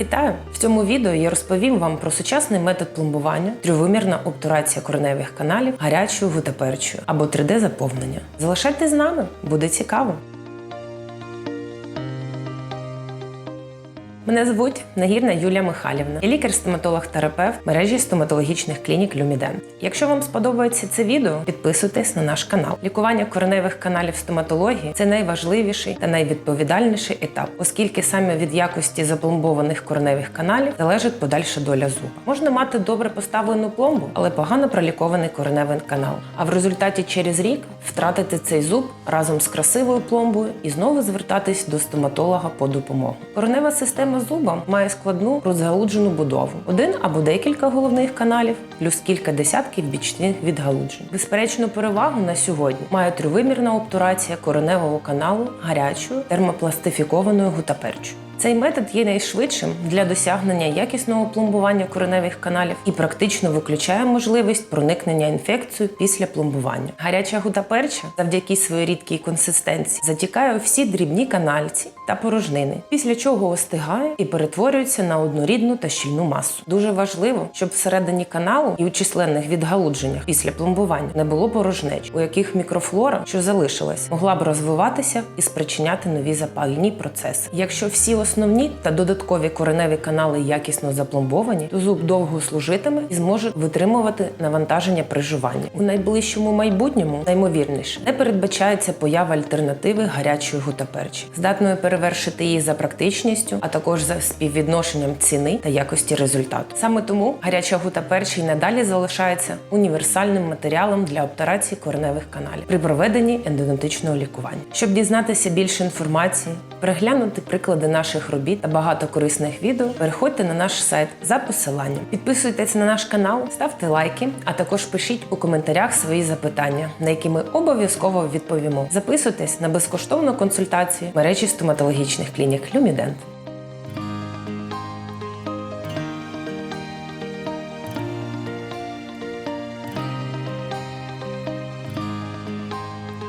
Вітаю! В цьому відео я розповім вам про сучасний метод пломбування, трьовимірна обтурація кореневих каналів гарячою гутаперчою або 3D-заповнення. Залишайтесь з нами, буде цікаво! Мене звуть Нагірна Юлія Михайлівна. Я лікар-стоматолог-терапевт мережі стоматологічних клінік Люмідент. Якщо вам сподобається це відео, підписуйтесь на наш канал. Лікування кореневих каналів стоматології це найважливіший та найвідповідальніший етап, оскільки саме від якості запломбованих кореневих каналів залежить подальша доля зуба. Можна мати добре поставлену пломбу, але погано пролікований кореневий канал. А в результаті через рік втратити цей зуб разом з красивою пломбою і знову звертатись до стоматолога по допомогу. Коренева система зуба має складну розгалуджену будову: один або декілька головних каналів, плюс кілька десятків бічних відгалуджень. Безперечну перевагу на сьогодні має трьовимірна обтурація кореневого каналу гарячою термопластифікованою гутаперчою. Цей метод є найшвидшим для досягнення якісного пломбування кореневих каналів і практично виключає можливість проникнення інфекцію після пломбування. Гаряча гутаперча завдяки своїй рідкій консистенції затікає у всі дрібні канальці та порожнини, після чого остигає і перетворюється на однорідну та щільну масу. Дуже важливо, щоб всередині каналу і у численних відгалудженнях після пломбування не було порожнеч, у яких мікрофлора, що залишилась, могла б розвиватися і спричиняти нові запальні процеси. Якщо всі основні та додаткові кореневі канали якісно запломбовані, то зуб довго служитиме і зможе витримувати навантаження при жуванні. У найближчому майбутньому наймовірніше не передбачається поява альтернативи гарячої гутаперчі, здатної перевершити її за практичністю, а також за співвідношенням ціни та якості результату. Саме тому гаряча гутаперча й надалі залишається універсальним матеріалом для обтарації кореневих каналів при проведенні ендодонтичного лікування. Щоб дізнатися більше інформації, переглянути приклади наших робіт та багато корисних відео, переходьте на наш сайт за посиланням. Підписуйтесь на наш канал, ставте лайки, а також пишіть у коментарях свої запитання, на які ми обов'язково відповімо. Записуйтесь на безкоштовну консультацію в мережі стоматологічних клінік Люмідент.